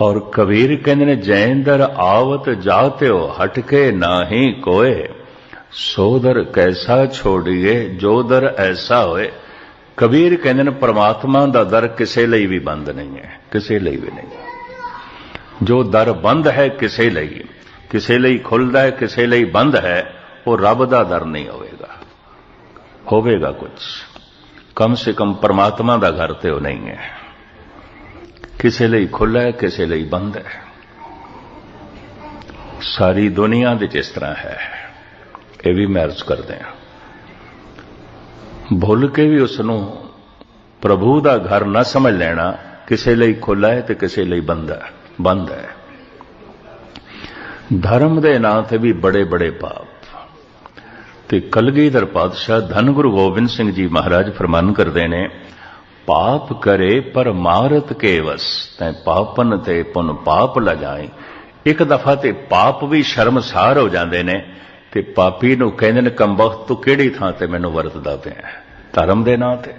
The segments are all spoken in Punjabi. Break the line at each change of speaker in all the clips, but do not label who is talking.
ਔਰ ਕਬੀਰ ਕਹਿੰਦੇ ਨੇ, ਜੈਂਦਰ ਆਵਤ ਜਾਤਿਓ, ਹਟਕੇ ਨਾਹੀ ਕੋਏ। ਸੋਦਰ ਕੈਸਾ ਛੋੜੀਏ, ਜੋ ਦਰ ਐਸਾ ਹੋਏ। ਕਬੀਰ ਕਹਿੰਦੇ ਨੇ, ਪ੍ਰਮਾਤਮਾ ਦਾ ਦਰ ਕਿਸੇ ਲਈ ਵੀ ਬੰਦ ਨਹੀਂ ਹੈ, ਕਿਸੇ ਲਈ ਵੀ ਨਹੀਂ। ਜੋ ਦਰ ਬੰਦ ਹੈ ਕਿਸੇ ਲਈ ਕਿਸੇ ਲਈ ਖੁੱਲਦਾ ਹੈ, ਕਿਸੇ ਲਈ ਬੰਦ ਹੈ, ਉਹ ਰੱਬ ਦਾ ਦਰ ਨਹੀਂ ਹੋਵੇਗਾ। ਹੋਵੇਗਾ ਕੁਝ ਕਮ ਸੇ ਕਮ ਪਰਮਾਤਮਾ ਦਾ ਘਰ ਤੇ ਉਹ ਨਹੀਂ ਹੈ। ਕਿਸੇ ਲਈ ਖੁੱਲ੍ਹਾ ਹੈ ਕਿਸੇ ਲਈ ਬੰਦ ਹੈ। ਸਾਰੀ ਦੁਨੀਆ ਦੇ ਇਸ ਤਰ੍ਹਾਂ ਹੈ। ਇਹ ਵੀ ਮਹਿਰਜ ਕਰਦੇ ਹਾਂ। ਭੁੱਲ ਕੇ ਵੀ ਉਸ ਨੂੰ ਪ੍ਰਭੂ ਦਾ ਘਰ ਨਾ ਸਮਝ ਲੈਣਾ ਕਿਸੇ ਲਈ ਖੁੱਲ੍ਹਾ ਹੈ ਤੇ ਕਿਸੇ ਲਈ ਬੰਦ ਹੈ ਬੰਦ ਹੈ। ਧਰਮ ਦੇ ਨਾਂ ਤੇ ਵੀ ਬੜੇ ਬੜੇ ਪਾਪ। ਤੇ ਕਲਗੀਧਰ ਪਾਤਸ਼ਾਹ ਧੰਨ ਗੁਰੂ ਗੋਬਿੰਦ ਸਿੰਘ ਜੀ ਮਹਾਰਾਜ ਫਰਮਾਨ ਕਰਦੇ ਨੇ ਪਾਪ ਕਰੇ ਪਰ ਮਾਰਤ ਕੇ ਵਸ ਤੈ ਪਾਪਨ ਤੇ ਪੁਨ ਪਾਪ ਲਜਾਏ। ਇੱਕ ਦਫਾ ਤੇ ਪਾਪ ਵੀ ਸ਼ਰਮਸਾਰ ਹੋ ਜਾਂਦੇ ਨੇ, ਤੇ ਪਾਪੀ ਨੂੰ ਕਹਿੰਦੇ ਨੇ ਕੰਬਖਤ ਤੂੰ ਕਿਹੜੀ ਥਾਂ ਤੇ ਮੈਨੂੰ ਵਰਤਦਾ ਪਿਆ ਧਰਮ ਦੇ ਨਾਂ ਤੇ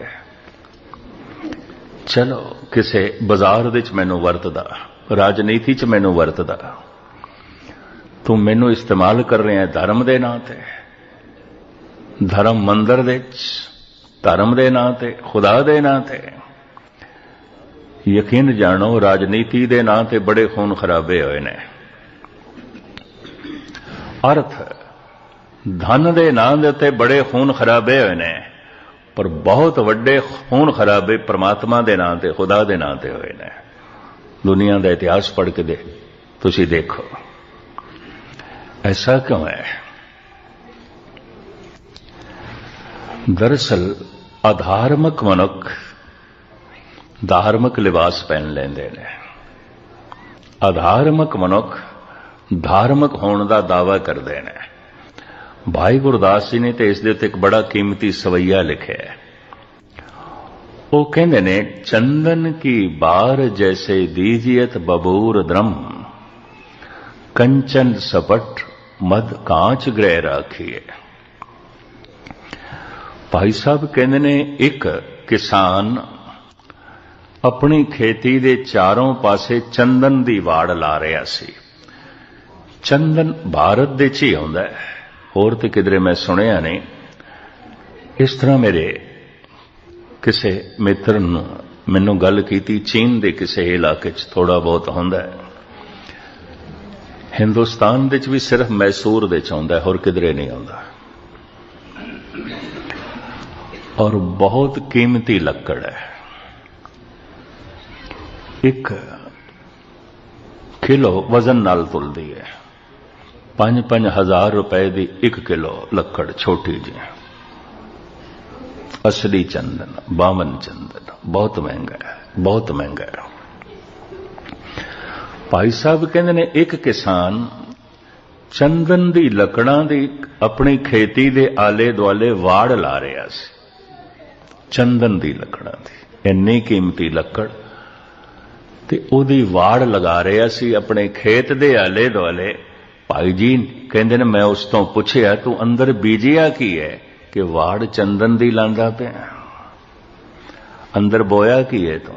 ਚਲੋ, ਕਿਸੇ ਬਾਜ਼ਾਰ ਵਿੱਚ ਮੈਨੂੰ ਵਰਤਦਾ, ਰਾਜਨੀਤੀ 'ਚ ਮੈਨੂੰ ਵਰਤਦਾ। ਤੂੰ ਮੈਨੂੰ ਇਸਤੇਮਾਲ ਕਰ ਰਿਹਾ ਧਰਮ ਦੇ ਨਾਂ ਤੇ। ਧਰਮ ਮੰਦਰ ਦੇ ਵਿੱਚ ਧਰਮ ਦੇ ਨਾਂ ਤੇ, ਖੁਦਾ ਦੇ ਨਾਂ ਤੇ। ਯਕੀਨ ਜਾਣੋ, ਰਾਜਨੀਤੀ ਦੇ ਨਾਂ ਤੇ ਬੜੇ ਖੂਨ ਖਰਾਬੇ ਹੋਏ ਨੇ। ਅਰਥ, ਧਨ ਦੇ ਨਾਂ ਦੇ ਉੱਤੇ ਬੜੇ ਖੂਨ ਖਰਾਬੇ ਹੋਏ ਨੇ, ਪਰ ਬਹੁਤ ਵੱਡੇ ਖੂਨ ਖਰਾਬੇ ਪ੍ਰਮਾਤਮਾ ਦੇ ਨਾਂ ਤੇ, ਖੁਦਾ ਦੇ ਨਾਂ ਤੇ ਹੋਏ ਨੇ। ਦੁਨੀਆ ਦਾ ਇਤਿਹਾਸ ਪੜ੍ਹ ਕੇ ਦੇ, ਤੁਸੀਂ ਦੇਖੋ। ਐਸਾ ਕਿਉਂ ਹੈ? ਦਰਅਸਲ ਅਧਾਰਮਿਕ ਮਨੁੱਖ ਧਾਰਮਿਕ ਲਿਬਾਸ ਪਹਿਨ ਲੈਂਦੇ ਨੇ। ਅਧਾਰਮਿਕ ਮਨੁੱਖ ਧਾਰਮਿਕ ਹੋਣ ਦਾ ਦਾਅਵਾ ਕਰਦੇ ਨੇ। ਭਾਈ ਗੁਰਦਾਸ ਜੀ ਨੇ ਤੇ ਇਸ ਦੇ ਉੱਤੇ ਇੱਕ ਬੜਾ ਕੀਮਤੀ ਸਵਈਆ ਲਿਖਿਆ ਹੈ। ਉਹ ਕਹਿੰਦੇ ਨੇ, ਚੰਦਨ ਕੀ ਬਾਰ ਜੈਸੇ ਦੀਜੀਅਤ ਬਬੂਰ ਦ੍ਰਮ, ਕੰਚਨ ਸਪਟ ਮਦ ਕਾਂਚ ਗ੍ਰਹਿ ਰਾਖੀਏ ਭਾਈ ਸਾਹਿਬ ਕਹਿੰਦੇ ਨੇ, ਇੱਕ ਕਿਸਾਨ ਆਪਣੀ ਖੇਤੀ ਦੇ ਚਾਰੋਂ ਪਾਸੇ ਚੰਦਨ ਦੀ ਵਾੜ ਲਾ ਰਿਹਾ ਸੀ। ਚੰਦਨ ਭਾਰਤ ਦੇ ਚ ਹੀ ਆਉਂਦਾ ਹੈ। ਹੋਰ ਤੇ ਕਿਧਰੇ ਮੈਂ ਸੁਣਿਆ ਨਹੀਂ। ਇਸ ਤਰ੍ਹਾਂ ਮੇਰੇ ਕਿਸੇ ਮਿੱਤਰ ਨੂੰ ਮੈਨੂੰ ਗੱਲ ਕੀਤੀ, ਚੀਨ ਦੇ ਕਿਸੇ ਇਲਾਕੇ 'ਚ ਥੋੜਾ ਬਹੁਤ ਹੁੰਦਾ ਹੈ। ਹਿੰਦੁਸਤਾਨ ਦੇ 'ਚ ਵੀ ਸਿਰਫ ਮੈਸੂਰ ਦੇ 'ਚ ਆਉਂਦਾ ਹੋਰ ਕਿਧਰੇ ਨਹੀਂ ਆਉਂਦਾ। ਔਰ ਬਹੁਤ ਕੀਮਤੀ ਲੱਕੜ ਹੈ। ਇੱਕ ਕਿਲੋ ਵਜ਼ਨ ਨਾਲ ਤੁਲਦੀ ਹੈ। 5-5000 ਰੁਪਏ ਦੀ 1 ਕਿਲੋ ਲੱਕੜ, ਛੋਟੀ ਜਿਹੀ। ਅਸਲੀ ਚੰਦਨ ਬਾਮਨ ਚੰਦਨ, ਬਹੁਤ ਮਹਿੰਗਾ ਹੈ, ਬਹੁਤ ਮਹਿੰਗਾ ਹੈ। ਭਾਈ ਸਾਹਿਬ ਕਹਿੰਦੇ ਨੇ, ਇੱਕ ਕਿਸਾਨ ਚੰਦਨ ਦੀ ਲੱਕੜਾਂ ਦੀ ਆਪਣੀ ਖੇਤੀ ਦੇ ਆਲੇ ਦੁਆਲੇ ਵਾੜ ਲਾ ਰਿਹਾ ਸੀ। ਚੰਦਨ ਦੀ ਲੱਕੜਾਂ ਦੀ ਇੰਨੀ ਕੀਮਤੀ ਲੱਕੜ। ਤੇ ਉਹਦੀ ਵਾੜ ਲਗਾ ਰਿਹਾ ਸੀ ਆਪਣੇ ਖੇਤ ਦੇ ਆਲੇ ਦੁਆਲੇ। ਭਾਈ ਜੀ ਕਹਿੰਦੇ ਨੇ, ਮੈਂ ਉਸ ਤੋਂ ਪੁੱਛਿਆ, ਤੂੰ ਅੰਦਰ ਬੀਜਿਆ ਕੀ ਹੈ? ਕਿ ਵਾੜ ਚੰਦਨ ਦੀ ਲਾਂਦਾ ਪਿਆ। ਅੰਦਰ ਬੋਇਆ ਕੀ ਹੈ ਤੂੰ?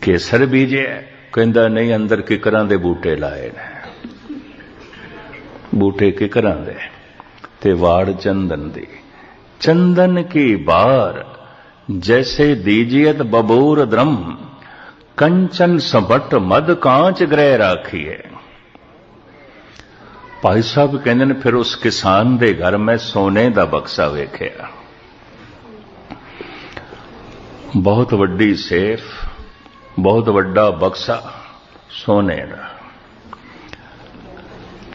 ਕੇਸਰ ਬੀਜਿਆ ਕਹਿੰਦਾ, ਨਹੀਂ, ਅੰਦਰ ਕਿਕਰਾਂ ਦੇ ਬੂਟੇ ਲਾਏ ਨੇ। ਬੂਟੇ ਕਿਕਰਾਂ ਦੇ ਤੇ ਵਾੜ ਚੰਦਨ ਦੀ। ਚੰਦਨ ਕੀ ਬਾਰ, ਜੈਸੇ ਦੀਜੀਅਤ ਬਬੂਰ ਦ੍ਰਮ, ਕੰਚਨ ਸਬਟ ਮਦ ਕਾਂਚ ਗ੍ਰਹਿ ਰਾਖੀਏ ਭਾਈ ਸਾਹਿਬ ਕਹਿੰਦੇ ਨੇ, ਫਿਰ ਉਸ ਕਿਸਾਨ ਦੇ ਘਰ ਮੈਂ ਸੋਨੇ ਦਾ ਬਕਸਾ ਵੇਖਿਆ। ਬਹੁਤ ਵੱਡੀ ਸੇਫ, ਬਹੁਤ ਵੱਡਾ ਬਕਸਾ ਸੋਨੇ ਦਾ।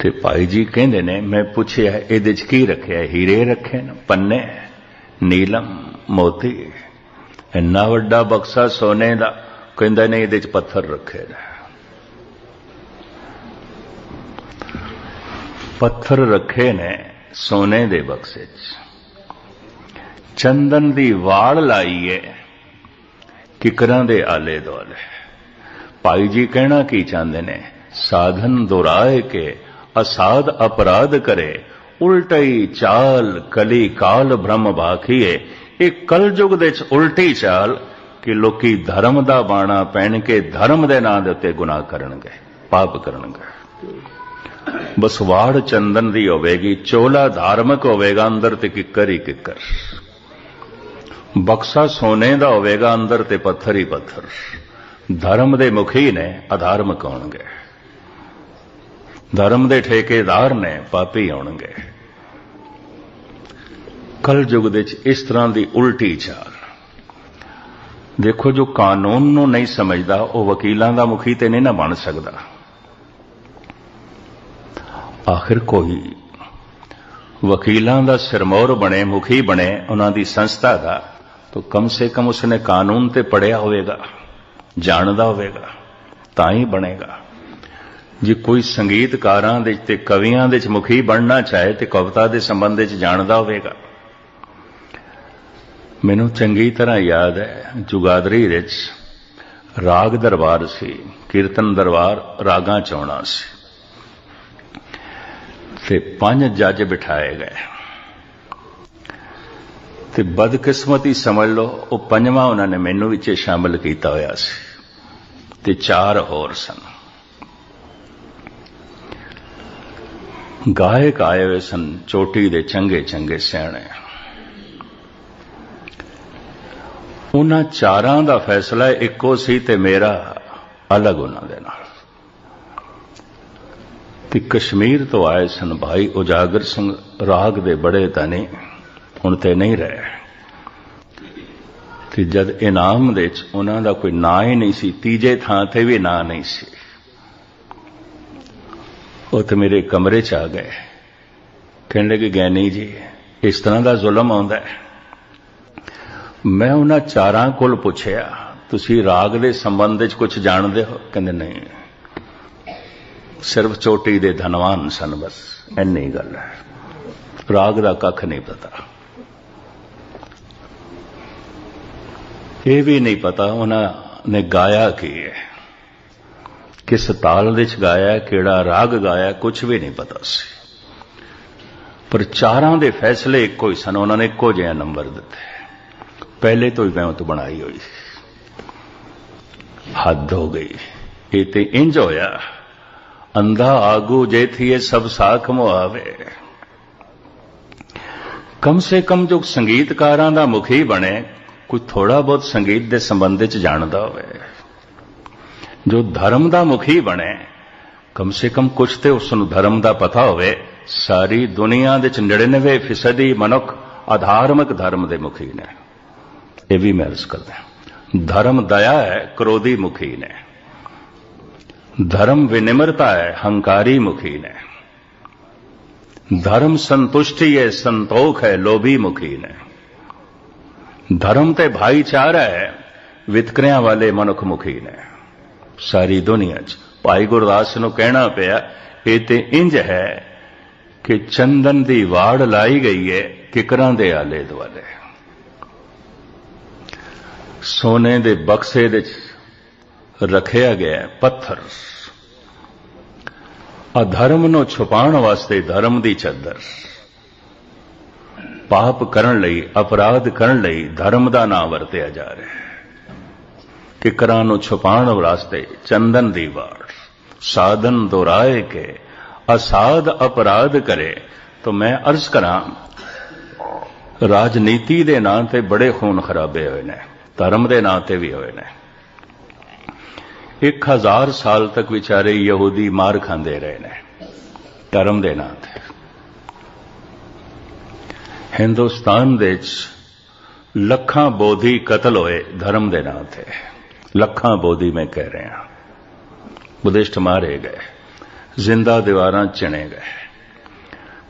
ਤੇ ਭਾਈ ਜੀ ਕਹਿੰਦੇ ਨੇ, ਮੈਂ ਪੁੱਛਿਆ, ਇਹਦੇ 'ਚ ਕੀ ਰੱਖਿਆ? ਹੀਰੇ ਰੱਖੇ ਨੇ, ਪੰਨੇ, ਨੀਲਮ, ਮੋਤੀ। ਇੰਨਾ ਵੱਡਾ ਬਕਸਾ ਸੋਨੇ ਦਾ, ਕਹਿੰਦਾ ਨਹੀਂ ਇਹਦੇ 'ਚ ਪੱਥਰ ਰੱਖੇ ਨੇ। ਪੱਥਰ ਰੱਖੇ ਨੇ ਸੋਨੇ ਦੇ ਬਕਸੇ 'ਚ। ਚੰਦਨ ਦੀ ਵਾੜ ਲਾਈ ਏ ਕਿਕਰਾਂ ਦੇ ਆਲੇ ਦੁਆਲੇ। ਭਾਈ ਜੀ ਕਹਿਣਾ ਕੀ ਚਾਹੁੰਦੇ ਨੇ? ਸਾਧਨ ਦੁਰਾਏ ਕੇ ਅਸਾਧ ਅਪਰਾਧ ਕਰੇ। ਉਲਟਈ ਚਾਲ, ਕਲੀ ਕਾਲ ਭ੍ਰਮ ਬਾਖੀਏ ਇਹ ਕਲਯੁਗ ਦੇ ਚ ਉਲਟੀ ਚਾਲ ਕਿ ਲੋਕੀ ਧਰਮ ਦਾ ਬਾਣਾ ਪਹਿਨ ਕੇ ਧਰਮ ਦੇ ਨਾਂ ਦੇ ਉੱਤੇ ਗੁਨਾਹ ਕਰਨਗੇ, ਪਾਪ ਕਰਨਗੇ। ਬਸ ਵਾੜ ਚੰਦਨ ਦੀ ਹੋਵੇਗੀ, ਚੋਲਾ ਧਾਰਮਿਕ ਹੋਵੇਗਾ, ਅੰਦਰ ਤੇ ਕਿੱਕਰ ਹੀ ਕਿੱਕਰ। ਬਕਸਾ ਸੋਨੇ ਦਾ ਹੋਵੇਗਾ, ਅੰਦਰ ਤੇ ਪੱਥਰ ਹੀ ਪੱਥਰ। ਧਰਮ ਦੇ ਮੁਖੀ ਨੇ ਅਧਾਰਮਿਕ ਹੋਣਗੇ। ਧਰਮ ਦੇ ਠੇਕੇਦਾਰ ਨੇ ਪਾਪੀ ਹੋਣਗੇ। ਕਲ ਯੁਗ ਦੇ ਵਿੱਚ ਇਸ ਤਰ੍ਹਾਂ ਦੀ ਉਲਟੀ ਚਾਲ। ਦੇਖੋ, ਜੋ ਕਾਨੂੰਨ ਨੂੰ ਨਹੀਂ ਸਮਝਦਾ, ਉਹ ਵਕੀਲਾਂ ਦਾ ਮੁਖੀ ਤੇ ਨਹੀਂ ਨਾ ਬਣ ਸਕਦਾ। ਆਖਿਰ ਕੋਈ ਵਕੀਲਾਂ ਦਾ ਸਿਰਮੌਰ ਬਣੇ, ਮੁਖੀ ਬਣੇ, ਉਹਨਾਂ ਦੀ ਸੰਸਥਾ ਦਾ, ਤਾਂ ਕਮ ਸੇ ਕਮ ਉਸਨੇ ਕਾਨੂੰਨ ਤੇ ਪੜਿਆ ਹੋਵੇਗਾ, ਜਾਣਦਾ ਹੋਵੇਗਾ, ਤਾਂ ਹੀ ਬਣੇਗਾ। ਜੇ ਕੋਈ ਸੰਗੀਤਕਾਰਾਂ ਦੇ ਤੇ ਕਵੀਆਂ ਦੇ ਚ ਮੁਖੀ ਬਣਨਾ ਚਾਹੇ ਤੇ ਕਵਿਤਾ ਦੇ ਸੰਬੰਧ ਵਿੱਚ ਜਾਣਦਾ ਹੋਵੇਗਾ। ਮੈਨੂੰ ਚੰਗੀ ਤਰ੍ਹਾਂ ਯਾਦ ਹੈ ਜੁਗਾਦਰੀ ਵਿੱਚ ਰਾਗ ਦਰਬਾਰ ਸੀ, ਕੀਰਤਨ ਦਰਬਾਰ ਰਾਗਾਂ ਚ ਸੀ। ਤੇ ਪੰਜ ਜੱਜ ਬਿਠਾਏ ਗਏ। ਤੇ ਬਦਕਿਸਮਤੀ ਸਮਝ ਲਓ, ਉਹ ਪੰਜਵਾਂ ਉਹਨਾਂ ਨੇ ਮੈਨੂੰ ਵਿੱਚ ਸ਼ਾਮਲ ਕੀਤਾ ਹੋਇਆ ਸੀ। ਤੇ ਚਾਰ ਹੋਰ ਸਨ। ਗਾਇਕ ਆਏ ਹੋਏ ਸਨ, ਚੋਟੀ ਦੇ ਚੰਗੇ ਚੰਗੇ ਸਿਆਣੇ। ਉਹਨਾਂ ਚਾਰਾਂ ਦਾ ਫੈਸਲਾ ਇੱਕੋ ਸੀ ਤੇ ਮੇਰਾ, ਅਲੱਗ ਉਹਨਾਂ ਦੇ ਨਾਲ। ਤੇ ਕਸ਼ਮੀਰ ਤੋਂ ਆਏ ਸਨ ਭਾਈ ਉਜਾਗਰ ਸਿੰਘ, ਰਾਗ ਦੇ ਬੜੇ ਤਨੇ ਹੁਣ ਤੇ ਨਹੀਂ ਰਹੇ। ਤੇ ਜਦ ਇਨਾਮ ਦੇ ਵਿੱਚ ਉਹਨਾਂ ਦਾ ਕੋਈ ਨਾਂ ਹੀ ਨਹੀਂ ਸੀ, ਤੀਜੇ ਥਾਂ ਤੇ ਵੀ ਨਾਂ ਨਹੀਂ ਸੀ। ਉਹ ਤੇ ਮੇਰੇ ਕਮਰੇ 'ਚ ਆ ਗਏ। ਕਹਿਣ ਲੱਗੇ ਗਿਆਨੀ ਜੀ, ਇਸ ਤਰ੍ਹਾਂ ਦਾ ਜ਼ੁਲਮ ਆਉਂਦਾ ਹੈ। ਮੈਂ ਉਹਨਾਂ ਚਾਰਾਂ ਕੋਲ ਪੁੱਛਿਆ, ਤੁਸੀਂ ਰਾਗ ਦੇ ਸੰਬੰਧ ਵਿੱਚ ਕੁਝ ਜਾਣਦੇ ਹੋ? ਕਹਿੰਦੇ, ਨਹੀਂ। ਸਿਰਫ ਚੋਟੀ ਦੇ ਧਨਵਾਨ ਸਨ ਬਸ, ਇੰਨੀ ਗੱਲ ਹੈ। ਰਾਗ ਦਾ ਕੱਖ ਨਹੀਂ ਪਤਾ। ਇਹ ਵੀ ਨਹੀਂ ਪਤਾ ਉਹਨਾਂ ਨੇ ਗਾਇਆ ਕੀ ਹੈ। ਕਿਸ ਤਾਲ ਵਿੱਚ ਗਾਇਆ, ਕਿਹੜਾ ਰਾਗ ਗਾਇਆ ਕੁਝ ਵੀ ਨਹੀਂ ਪਤਾ ਸੀ। ਪਰ ਚਾਰਾਂ ਦੇ ਫੈਸਲੇ ਇੱਕੋ ਹੀ ਸਨ, ਉਹਨਾਂ ਨੇ ਇੱਕੋ ਜਿਹਾ ਨੰਬਰ ਦਿੱਤੇ। ਪਹਿਲੇ ਤੋਂ ਹੀ ਵਹਿਮਤ ਬਣਾਈ ਹੋਈ ਹੱਦ ਹੋ ਗਈ। ਇਹ ਤੇ ਇੰਜ ਹੋਇਆ, ਅੰਧਾ ਆਗੂ ਜੇ ਥੀਏ ਸਭ ਸਾਖ ਮੁਆਵੇ ਕਮ ਸੇ ਕਮ ਜੋ ਸੰਗੀਤਕਾਰਾਂ ਦਾ ਮੁਖੀ ਬਣੇ, ਕੋਈ ਥੋੜਾ ਬਹੁਤ ਸੰਗੀਤ ਦੇ ਸੰਬੰਧ ਵਿੱਚ ਜਾਣਦਾ ਹੋਵੇ। ਜੋ ਧਰਮ ਦਾ ਮੁਖੀ ਬਣੇ। ਕਮ ਸੇ ਕਮ ਕੁਛ ਤੇ ਉਸ ਨੂੰ ਧਰਮ ਦਾ ਪਤਾ ਹੋਵੇ। ਸਾਰੀ ਦੁਨੀਆ ਦੇ 99% ਫੀਸਦੀ ਮਨੁੱਖ ਆਧਾਰਮਿਕ ਧਰਮ ਦੇ ਮੁਖੀ ਨੇ। ਇਹ ਵੀ ਮੈਂ ਅਰਜ਼ ਕਰਦਾ ਧਰਮ ਦਇਆ ਹੈ, ਕ੍ਰੋਧੀ ਮੁਖੀ ਨੇ। ਧਰਮ ਵਿਨਿਮਰਤਾ ਹੈ, ਹੰਕਾਰੀ ਮੁਖੀ ਨੇ। ਧਰਮ ਸੰਤੁਸ਼ਟੀ ਹੈ, ਸੰਤੋਖ ਹੈ, ਲੋਭੀ ਮੁਖੀ ਨੇ। ਧਰਮ ਤੇ ਭਾਈਚਾਰਾ ਹੈ, ਵਿਤਕਰਿਆਂ ਵਾਲੇ ਮਨੁੱਖ ਮੁਖੀ ਨੇ। ਸਾਰੀ ਦੁਨੀਆ 'ਚ। ਭਾਈ ਗੁਰਦਾਸ ਨੂੰ ਕਹਿਣਾ ਪਿਆ, ਇਹ ਤੇ ਇੰਜ ਹੈ ਕਿ ਚੰਦਨ ਦੀ ਵਾੜ ਲਾਈ ਗਈ ਹੈ ਕਿਕਰਾਂ ਦੇ ਆਲੇ ਦੁਆਲੇ। ਸੋਨੇ ਦੇ ਬਕਸੇ ਦੇ ਰੱਖਿਆ ਗਿਆ ਪੱਥਰ। ਅਧਰਮ ਨੂੰ ਛੁਪਾਉਣ ਵਾਸਤੇ ਧਰਮ ਦੀ ਚਾਦਰ। ਪਾਪ ਕਰਨ ਲਈ, ਅਪਰਾਧ ਕਰਨ ਲਈ ਧਰਮ ਦਾ ਨਾਮ ਵਰਤਿਆ ਜਾ ਰਿਹਾ। ਹੈ ਕਿਕਰਾਂ ਨੂੰ ਛੁਪਾਉਣ ਵਾਸਤੇ ਚੰਦਨ ਦੀ ਵਾੜ ਸਾਧਨ ਦੁਰਾਏ ਕੇ ਅਸਾਧ ਅਪਰਾਧ ਕਰੇ, ਤਾਂ ਮੈਂ ਅਰਜ਼ ਕਰਾਂ, ਰਾਜਨੀਤੀ ਦੇ ਨਾਂ ਤੇ ਬੜੇ ਖੂਨ ਖਰਾਬੇ ਹੋਏ ਨੇ, ਧਰਮ ਦੇ ਨਾਂ ਤੇ ਵੀ ਹੋਏ ਨੇ। 1000 ਸਾਲ ਤੱਕ ਵਿਚਾਰੇ ਯਹੂਦੀ ਮਾਰ ਖਾਂਦੇ ਰਹੇ ਨੇ, ਧਰਮ ਦੇ ਨਾਂ ਤੇ। ਹਿੰਦੁਸਤਾਨ ਦੇ ਵਿੱਚ ਲੱਖਾਂ ਬੋਧੀ ਕਤਲ ਹੋਏ ਧਰਮ ਦੇ ਨਾਂ ਤੇ। ਲੱਖਾਂ ਬੋਧੀ ਮੈਂ ਕਹਿ ਰਿਹਾ। ਬੁੱਧਿਸਟ ਮਾਰੇ ਗਏ। ਜ਼ਿੰਦਾ ਦੀਵਾਰਾਂ ਚਿਣੇ ਗਏ।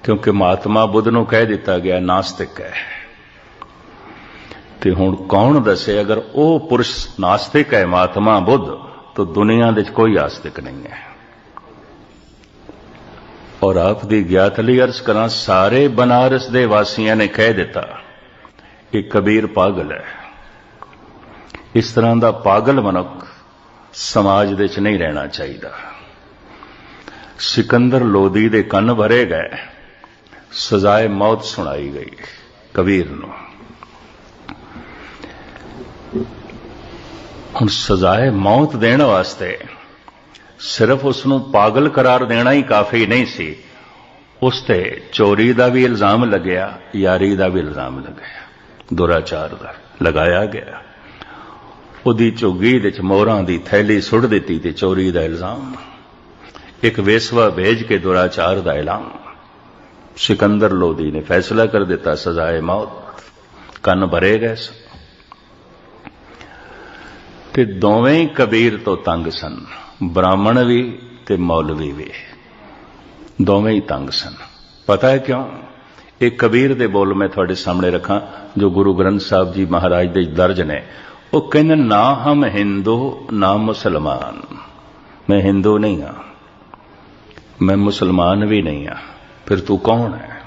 ਕਿਉਂਕਿ ਮਹਾਤਮਾ ਬੁੱਧ ਨੂੰ ਕਹਿ ਦਿੱਤਾ ਗਿਆ, ਨਾਸਤਿਕ ਹੈ। ਤੇ ਹੁਣ ਕੌਣ ਦੱਸੇ, ਅਗਰ ਉਹ ਪੁਰਸ਼ ਨਾਸਤਿਕ ਹੈ, ਮਹਾਤਮਾ ਬੁੱਧ, ਤਾਂ ਦੁਨੀਆ ਦੇ ਵਿੱਚ ਕੋਈ ਆਸਤਿਕ ਨਹੀਂ ਹੈ। ਔਰ ਆਪ ਦੀ ਗਿਆਤ ਲਈ ਅਰਜ਼ ਕਰਾਂ, ਸਾਰੇ ਬਨਾਰਸ ਦੇ ਵਾਸੀਆਂ ਨੇ ਕਹਿ ਦਿੱਤਾ ਕਿ ਕਬੀਰ ਪਾਗਲ ਹੈ। ਇਸ ਤਰ੍ਹਾਂ ਦਾ ਪਾਗਲ ਮਨੁੱਖ ਸਮਾਜ ਦੇ ਵਿੱਚ ਨਹੀਂ ਰਹਿਣਾ ਚਾਹੀਦਾ। ਸਿਕੰਦਰ ਲੋਦੀ ਦੇ ਕੰਨ ਭਰੇ ਗਏ, ਸਜ਼ਾਏ ਮੌਤ ਸੁਣਾਈ ਗਈ ਕਬੀਰ ਨੂੰ। ਹੁਣ ਸਜ਼ਾਏ ਮੌਤ ਦੇਣ ਵਾਸਤੇ ਸਿਰਫ ਉਸ ਨੂੰ ਪਾਗਲ ਕਰਾਰ ਦੇਣਾ ਹੀ ਕਾਫੀ ਨਹੀਂ ਸੀ, ਉਸ ਤੇ ਚੋਰੀ ਦਾ ਵੀ ਇਲਜ਼ਾਮ ਲੱਗਿਆ, ਯਾਰੀ ਦਾ ਵੀ ਇਲਜ਼ਾਮ ਲੱਗਿਆ, ਦੁਰਾਚਾਰ ਦਾ ਲਗਾਇਆ ਗਿਆ। ਉਹਦੀ ਝੁੱਗੀ ਦੇ ਚ ਮੋਹਰਾਂ ਦੀ ਥੈਲੀ ਸੁੱਟ ਦਿੱਤੀ ਤੇ ਚੋਰੀ ਦਾ ਇਲਜ਼ਾਮ। ਇੱਕ ਵੇਸਵਾ ਭੇਜ ਕੇ ਦੁਰਾਚਾਰ ਦਾ ਐਲਾਨ। ਸਿਕੰਦਰ ਲੋਦੀ ਨੇ ਫੈਸਲਾ ਕਰ ਦਿੱਤਾ, ਸਜ਼ਾਏ ਮੌਤ। ਕੰਨ ਭਰੇ ਗਏ ਤੇ ਦੋਵੇਂ ਕਬੀਰ ਤੋਂ ਤੰਗ ਸਨ। ਬ੍ਰਾਹਮਣ ਵੀ ਤੇ ਮੌਲਵੀ ਵੀ ਦੋਵੇਂ ਹੀ ਤੰਗ ਸਨ। ਪਤਾ ਹੈ ਕਿਉਂ? ਇਹ ਕਬੀਰ ਦੇ ਬੋਲ ਮੈਂ ਤੁਹਾਡੇ ਸਾਹਮਣੇ ਰੱਖਾਂ, ਜੋ ਗੁਰੂ ਗ੍ਰੰਥ ਸਾਹਿਬ ਜੀ ਮਹਾਰਾਜ ਦੇ ਦਰਜ ਨੇ। ਉਹ ਕਹਿੰਦੇ, ਨਾ ਹਮ ਹਿੰਦੂ, ਨਾ ਮੁਸਲਮਾਨ। ਮੈਂ ਹਿੰਦੂ ਨਹੀਂ ਹਾਂ। ਮੈਂ ਮੁਸਲਮਾਨ ਵੀ ਨਹੀਂ ਹਾਂ। ਫਿਰ ਤੂੰ ਕੌਣ ਹੈ?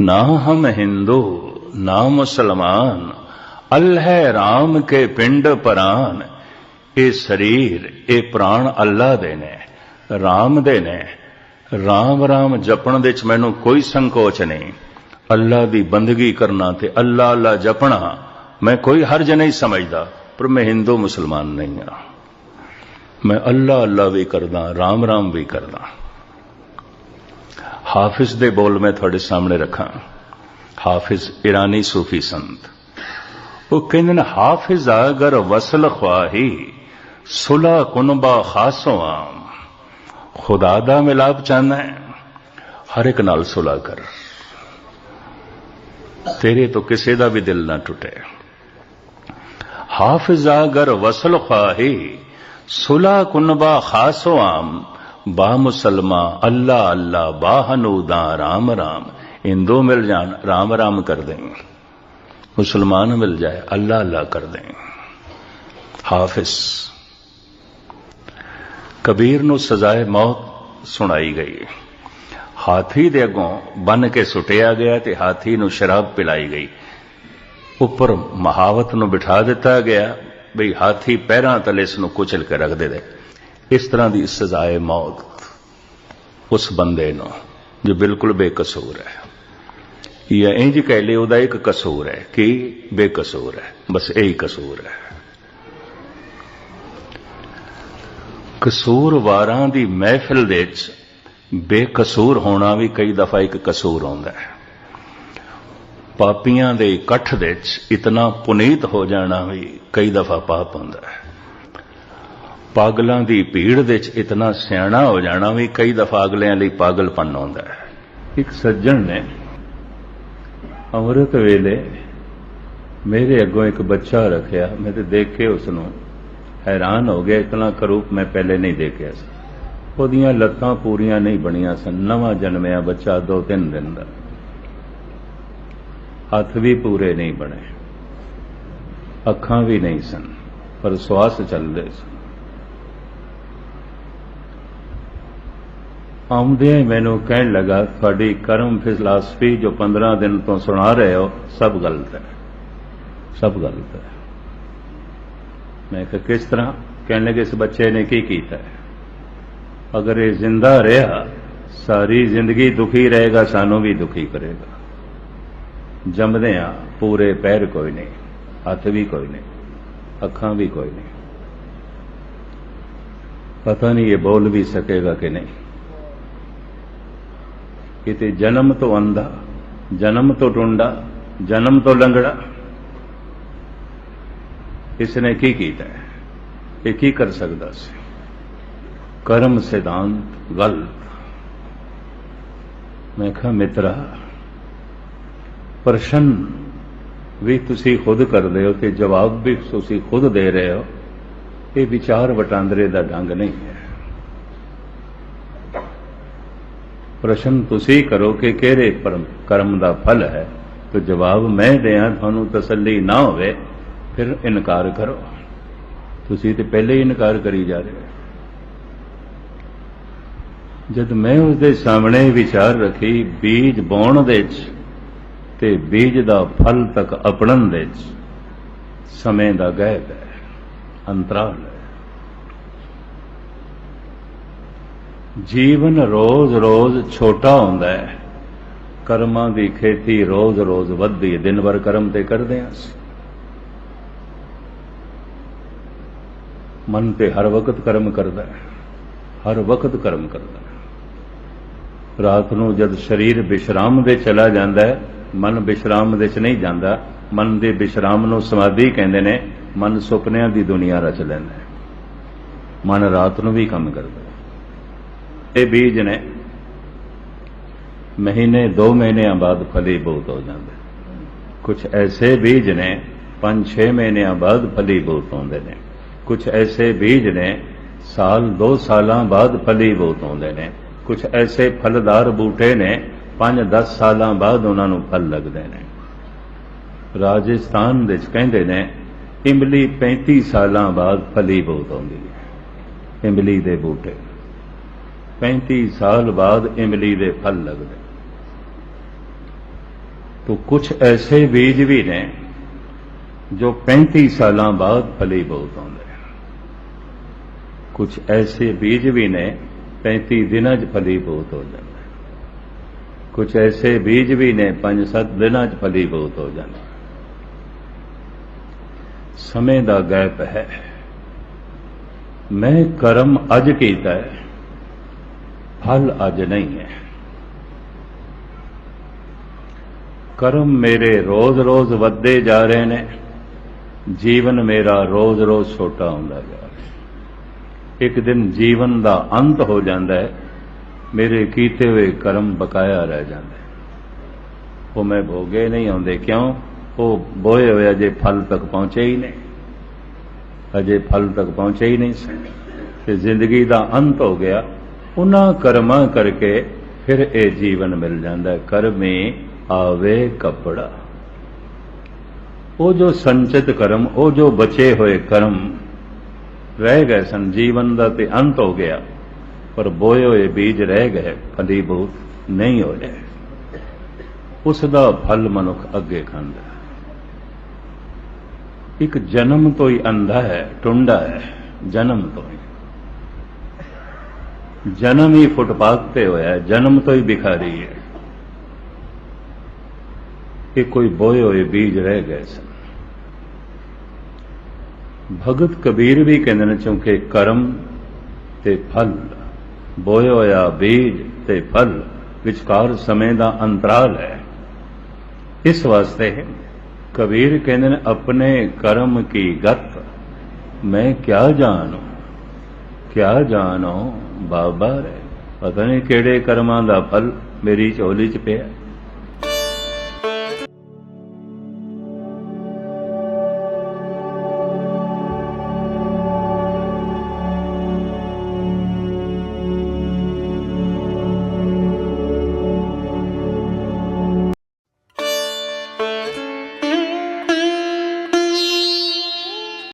ਨਾ ਹਮ ਹਿੰਦੂ, ਨਾ ਮੁਸਲਮਾਨ। ਅੱਲ੍ਹ ਰਾਮ ਕੇ ਪਿੰਡ ਪਰਾਨ। ਇਹ ਸਰੀਰ, ਇਹ ਪ੍ਰਾਣ ਅੱਲਾ ਦੇ ਨੇ, ਰਾਮ ਦੇ ਨੇ। ਰਾਮ ਰਾਮ ਜਪਣ ਦੇ ਵਿੱਚ ਮੈਨੂੰ ਕੋਈ ਸੰਕੋਚ ਨਹੀਂ। ਅੱਲਾ ਦੀ ਬੰਦਗੀ ਕਰਨਾ ਤੇ ਅੱਲਾ ਅੱਲਾ ਜਪਣਾ। ਮੈਂ ਕੋਈ ਹਰਜ ਨਹੀਂ ਸਮਝਦਾ, ਪਰ ਮੈਂ ਹਿੰਦੂ ਮੁਸਲਮਾਨ ਨਹੀਂ ਹਾਂ। ਮੈਂ ਅੱਲਾ ਅੱਲਾ ਵੀ ਕਰਦਾ, ਰਾਮ ਰਾਮ ਵੀ ਕਰਦਾ। ਹਾਫਿਜ਼ ਦੇ ਬੋਲ ਮੈਂ ਤੁਹਾਡੇ ਸਾਹਮਣੇ ਰੱਖਾਂ। ਹਾਫਿਜ਼ ਇਰਾਨੀ ਸੂਫੀ ਸੰਤ। ਉਹ ਕਹਿੰਦੇ ਨੇ, ਹਾਫਿਜ਼ ਅਗਰ ਵਸਲ ਖਵਾਹੀ ਸੁਲਾ ਕੁਨਬਾ ਖਾਸੋ ਆਮ। ਖੁਦਾ ਦਾ ਮਿਲਾਪ ਚਾਹਨਾ ਹੈ, ਹਰ ਇੱਕ ਨਾਲ ਸੁਲਾ ਕਰ। ਤੇਰੇ ਤੋਂ ਕਿਸੇ ਦਾ ਵੀ ਦਿਲ ਨਾ ਟੁੱਟੇ। حافظا گر وصل خواہے صلح کنبا خاص و عام با مسلمہ اللہ اللہ با ہنودا رام رام ان دو مل جان رام رام کر دیں مسلمان مل جائے اللہ اللہ کر دیں حافظ ਕਬੀਰ ਨੂੰ ਸਜ਼ਾਏ ਮੌਤ ਸੁਣਾਈ ਗਈ ਹਾਥੀ ਦੇ ਅੱਗੋਂ ਬੰਨ ਕੇ ਸੁਟਿਆ ਗਿਆ ਤੇ ਹਾਥੀ ਨੂੰ ਸ਼ਰਾਬ ਪਿਲਾਈ ਗਈ ਉੱਪਰ ਮਹਾਵਤ ਨੂੰ ਬਿਠਾ ਦਿੱਤਾ ਗਿਆ, ਬਈ ਹਾਥੀ ਪੈਰਾਂ ਤਲੇ ਇਸ ਨੂੰ ਕੁਚਲ ਕੇ ਰੱਖ ਦੇ ਦੇ ਇਸ ਤਰ੍ਹਾਂ ਦੀ ਸਜ਼ਾਏ ਮੌਤ ਉਸ ਬੰਦੇ ਨੂੰ, ਜੋ ਬਿਲਕੁਲ ਬੇਕਸੂਰ ਹੈ। ਜਾਂ ਇੰਜ ਕਹਿ ਲਈ ਉਹਦਾ ਇੱਕ ਕਸੂਰ ਹੈ ਕਿ ਬੇਕਸੂਰ ਹੈ, ਬਸ ਇਹੀ ਕਸੂਰ ਹੈ। ਕਸੂਰਵਾਰਾਂ ਦੀ ਮਹਿਫਿਲ ਦੇ ਵਿੱਚ ਬੇਕਸੂਰ ਹੋਣਾ ਵੀ ਕਈ ਦਫਾ ਇੱਕ ਕਸੂਰ ਹੁੰਦਾ ਹੈ। ਪਾਪੀਆਂ ਦੇ ਇਕੱਠ ਦੇ ਵਿੱਚ ਇਤਨਾ ਪੁਨੀਤ ਹੋ ਜਾਣਾ ਵੀ ਕਈ ਦਫਾ ਪਾਪ ਹੁੰਦਾ ਹੈ। ਪਾਗਲਾਂ ਦੀ ਭੀੜ ਦੇ ਵਿੱਚ ਇਤਨਾ ਸਿਆਣਾ ਹੋ ਜਾਣਾ ਵੀ ਕਈ ਦਫਾ ਅਗਲਿਆਂ ਲਈ ਪਾਗਲਪਨ ਹੁੰਦਾ ਹੈ। ਇੱਕ ਸੱਜਣ ਨੇ ਅੰਮ੍ਰਿਤ ਵੇਲੇ ਮੇਰੇ ਅੱਗੋਂ ਇੱਕ ਬੱਚਾ ਰੱਖਿਆ, ਮੈਂ ਤੇ ਦੇਖ ਕੇ ਉਸ ਨੂੰ ਹੈਰਾਨ ਹੋ ਗਿਆ, ਇਤਨਾ ਕਰੂਪ ਮੈਂ ਪਹਿਲੇ ਨਹੀਂ ਦੇਖਿਆ ਸੀ। ਉਹਦੀਆਂ ਲੱਤਾਂ ਪੂਰੀਆਂ ਨਹੀਂ ਬਣੀਆਂ ਸਨ, ਨਵਾਂ ਜਨਮਿਆ ਬੱਚਾ ਦੋ ਤਿੰਨ ਦਿਨ ਦਾ। ਹੱਥ ਵੀ ਪੂਰੇ ਨਹੀਂ ਬਣੇ। ਅੱਖਾਂ ਵੀ ਨਹੀਂ ਸਨ, ਪਰ ਸਵਾਸ ਚੱਲਦੇ ਸਨ। ਆਉਂਦਿਆਂ ਮੈਨੂੰ ਕਹਿਣ ਲੱਗਾ, ਤੁਹਾਡੀ ਕਰਮ ਫਿਲਾਸਫੀ ਜੋ 15 ਦਿਨ ਤੋਂ ਸੁਣਾ ਰਹੇ ਹੋ, ਸਭ ਗਲਤ ਹੈ। ਸਭ ਗਲਤ ਹੈ। ਮੈਂ ਕਿਹਾ, ਕਿਸ ਤਰ੍ਹਾਂ? ਕਹਿਣ ਲੱਗੇ, ਇਸ ਬੱਚੇ ਨੇ ਕੀ ਕੀਤਾ ਹੈ? ਅਗਰ ਇਹ ਜ਼ਿੰਦਾ ਰਿਹਾ, ਸਾਰੀ ਜ਼ਿੰਦਗੀ ਦੁਖੀ ਰਹੇਗਾ, ਸਾਨੂੰ ਵੀ ਦੁਖੀ ਕਰੇਗਾ। ਜੰਮਦੇ ਆ ਪੂਰੇ ਪੈਰ ਕੋਈ ਨਹੀਂ, ਹੱਥ ਵੀ ਕੋਈ ਨਹੀਂ, ਅੱਖਾਂ ਵੀ ਕੋਈ ਨਹੀਂ। ਪਤਾ ਨਹੀਂ ਇਹ ਬੋਲ ਵੀ ਸਕੇਗਾ ਕਿ ਨਹੀਂ। ਕਿਤੇ ਜਨਮ ਤੋਂ ਅੰਧਾ, ਜਨਮ ਤੋਂ ਟੁੰਡਾ, ਜਨਮ ਤੋਂ ਲੰਗੜਾ। ਇਸ ਨੇ ਕੀ ਕੀਤਾ? ਇਹ ਕੀ ਕਰ ਸਕਦਾ ਸੀ? ਕਰਮ ਸਿਧਾਂਤ, ਗਲਤ। ਮੈਂ ਕਿਹਾ, ਮਿੱਤਰਾ ਪ੍ਰਸ਼ਨ ਵੀ ਤੁਸੀਂ ਖੁਦ ਕਰਦੇ ਹੋ ਤੇ ਜਵਾਬ ਵੀ ਤੁਸੀਂ ਖੁਦ ਦੇ ਰਹੇ ਹੋ, ਇਹ ਵਿਚਾਰ ਵਟਾਂਦਰੇ ਦਾ ਢੰਗ ਨਹੀਂ ਹੈ। ਪ੍ਰਸ਼ਨ ਤੁਸੀਂ ਕਰੋ ਕਿ ਕਿਹੜੇ ਕਰਮ ਦਾ ਫਲ ਹੈ, ਤੇ ਜਵਾਬ ਮੈਂ ਦਿਆਂ, ਤੁਹਾਨੂੰ ਤਸੱਲੀ ਨਾ ਹੋਵੇ, ਫਿਰ ਇਨਕਾਰ ਕਰੋ। ਤੁਸੀਂ ਤੇ ਪਹਿਲੇ ਹੀ ਇਨਕਾਰ ਕਰੀ ਜਾ ਰਹੇ ਜਦ ਮੈਂ ਉਸ ਦੇ ਸਾਹਮਣੇ ਵਿਚਾਰ ਰੱਖੀ, ਬੀਜ ਬੋਣ ਦੇ ਵਿੱਚ ਤੇ ਬੀਜ ਦਾ ਫਲ ਤੱਕ ਅਪਣਨ ਦੇ ਵਿੱਚ ਸਮੇਂ ਦਾ ਗੈਪ ਹੈ, ਅੰਤਰਾਲ ਹੈ। ਜੀਵਨ ਰੋਜ਼-ਰੋਜ਼ ਛੋਟਾ ਹੁੰਦਾ ਹੈ। ਕਰਮਾਂ ਦੀ ਖੇਤੀ ਰੋਜ਼-ਰੋਜ਼ ਵੱਧਦੀ ਹੈ। ਦਿਨ ਭਰ ਕਰਮ ਤੇ ਕਰਦੇ ਹਾਂ ਅਸੀਂ। ਮਨ ਤੇ ਹਰ ਵਕਤ ਕਰਮ ਕਰਦਾ ਹੈ। ਹਰ ਵਕਤ ਕਰਮ ਕਰਦਾ ਹੈ। ਰਾਤ ਨੂੰ ਜਦ ਸਰੀਰ ਵਿਸ਼ਰਾਮ ਦੇ ਚਲਾ ਜਾਂਦਾ ਹੈ ਮਨ ਵਿਸ਼ਰਾਮ ਵਿੱਚ ਨਹੀਂ ਜਾਂਦਾ। ਮਨ ਦੇ ਵਿਸ਼ਰਾਮ ਨੂੰ ਸਮਾਧੀ ਕਹਿੰਦੇ ਨੇ, ਮਨ ਸੁਪਨਿਆਂ ਦੀ ਦੁਨੀਆ ਰਚ ਲੈਂਦਾ ਹੈ। ਮਨ ਰਾਤ ਨੂੰ ਵੀ ਕੰਮ ਕਰਦਾ ਹੈ। ਇਹ ਬੀਜ ਨੇ ਮਹੀਨੇ 2 ਮਹੀਨਿਆਂ ਬਾਅਦ ਫਲੀਭੂਤ ਹੋ ਜਾਂਦੇ ਕੁਝ ਐਸੇ ਬੀਜ ਨੇ 5-6 ਮਹੀਨਿਆਂ ਬਾਅਦ ਫਲੀ ਫਲੀਭੂਤ ਆਉਂਦੇ ਨੇ। ਕੁਝ ਐਸੇ ਬੀਜ ਨੇ, ਸਾਲ 2 ਸਾਲਾਂ ਬਾਅਦ ਫਲੀ ਫਲੀਭੂਤ ਆਉਂਦੇ ਨੇ। ਕੁਝ ਐਸੇ ਫਲਦਾਰ ਬੂਟੇ ਨੇ ਪੰਜ 10 ਸਾਲਾਂ ਬਾਅਦ ਉਹਨਾਂ ਨੂੰ ਫਲ ਲੱਗਦੇ ਨੇ। ਰਾਜਸਥਾਨ ਦੇ ਵਿੱਚ ਕਹਿੰਦੇ ਨੇ, ਇਮਲੀ 35 ਸਾਲਾਂ ਬਾਅਦ ਫਲੀ ਬਹੁਤ ਆਉਂਦੀ ਹੈ, ਇਮਲੀ ਦੇ ਬੂਟੇ। 35 ਸਾਲ ਬਾਅਦ ਇਮਲੀ ਦੇ ਫਲ ਲੱਗਦੇ। ਤੋ ਕੁਝ ਐਸੇ ਬੀਜ ਵੀ ਨੇ, ਜੋ 35 ਸਾਲਾਂ ਬਾਅਦ ਫਲੀ ਬਹੁਤ ਆਉਂਦੇ ਕੁਝ ਐਸੇ ਬੀਜ ਵੀ ਨੇ 35 ਦਿਨਾਂ 'ਚ ਫਲੀ ਬਹੁਤ ਹੋ ਜਾਂਦੇ ਕੁਝ ਐਸੇ ਬੀਜ ਵੀ ਨੇ, ਪੰਜ ਸੱਤ ਦਿਨਾਂ 'ਚ ਫਲੀਭੂਤ ਹੋ ਜਾਂਦੇ। ਸਮੇਂ ਦਾ ਗੈਪ ਹੈ। ਮੈਂ ਕਰਮ ਅੱਜ ਕੀਤਾ ਹੈ, ਫਲ ਅੱਜ ਨਹੀਂ ਹੈ। ਕਰਮ ਮੇਰੇ ਰੋਜ਼-ਰੋਜ਼ ਵੱਧਦੇ ਜਾ ਰਹੇ ਨੇ, ਜੀਵਨ ਮੇਰਾ ਰੋਜ਼-ਰੋਜ਼ ਛੋਟਾ ਹੁੰਦਾ ਜਾ ਰਿਹਾ ਇੱਕ ਦਿਨ ਜੀਵਨ ਦਾ ਅੰਤ ਹੋ ਜਾਂਦਾ ਹੈ ਮੇਰੇ ਕੀਤੇ ਹੋਏ ਕਰਮ ਬਕਾਇਆ ਰਹਿ ਜਾਂਦੇ। ਉਹ ਮੈਂ ਭੋਗੇ ਨਹੀਂ ਆਉਂਦੇ। ਕਿਉਂ? ਉਹ ਬੋਏ ਹੋਏ ਅਜੇ ਫਲ ਤੱਕ ਪਹੁੰਚੇ ਹੀ ਨਹੀਂ। ਅਜੇ ਫਲ ਤੱਕ ਪਹੁੰਚੇ ਹੀ ਨਹੀਂ ਸਨ। ਤੇ ਜ਼ਿੰਦਗੀ ਦਾ ਅੰਤ ਹੋ ਗਿਆ। ਉਹਨਾਂ ਕਰਮਾਂ ਕਰਕੇ ਫਿਰ ਇਹ ਜੀਵਨ ਮਿਲ ਜਾਂਦਾ। ਕਰਮੇ ਆਵੇ ਕਪੜਾ। ਉਹ ਜੋ ਸੰਚਿਤ ਕਰਮ, ਉਹ ਜੋ ਬਚੇ ਹੋਏ ਕਰਮ ਰਹਿ ਗਏ ਸਨ। ਜੀਵਨ ਦਾ ਤੇ ਅੰਤ ਹੋ ਗਿਆ। ਪਰ ਬੋਏ ਹੋਏ ਬੀਜ ਰਹਿ ਗਏ ਫਲੀਭੂਤ ਨਹੀਂ ਹੋਏ। ਉਸ ਦਾ ਫਲ ਮਨੁੱਖ ਅੱਗੇ ਖਾਂਦਾ ਇੱਕ ਜਨਮ ਤੋਂ ਹੀ ਅੰਧਾ ਹੈ, ਟੁੰਡਾ ਹੈ, ਜਨਮ ਤੋਂ ਹੀ। ਜਨਮ ਹੀ ਫੁੱਟਪਾਥ ਤੇ ਹੋਇਆ ਜਨਮ ਤੋਂ ਹੀ ਭਿਖਾਰੀ ਹੈ। ਇਹ ਕੋਈ ਬੋਏ ਹੋਏ ਬੀਜ ਰਹਿ ਗਏ ਸਨ। ਭਗਤ ਕਬੀਰ ਵੀ ਕਹਿੰਦੇ ਨੇ ਕਿਉਂਕਿ ਕਰਮ ਤੇ ਫਲ। ਬੋਏ ਹੋਇਆ ਬੀਜ ਤੇ ਫਲ, ਵਿਚਕਾਰ ਸਮੇਂ ਦਾ ਅੰਤਰਾਲ ਹੈ। ਇਸ ਵਾਸਤੇ ਕਬੀਰ ਕਹਿੰਦੇ ਨੇ, ਆਪਣੇ ਕਰਮ ਕੀ ਗਤ? ਮੈਂ ਕਿਆ ਜਾਣੂ? ਕਿਆ ਜਾਣੋ? ਬਾਬਾ ਰੇ ਪਤਾ ਨਹੀਂ ਕਿਹੜੇ ਕਰਮਾਂ ਦਾ ਫਲ ਮੇਰੀ ਝੋਲੀ 'ਚ ਪਿਆ।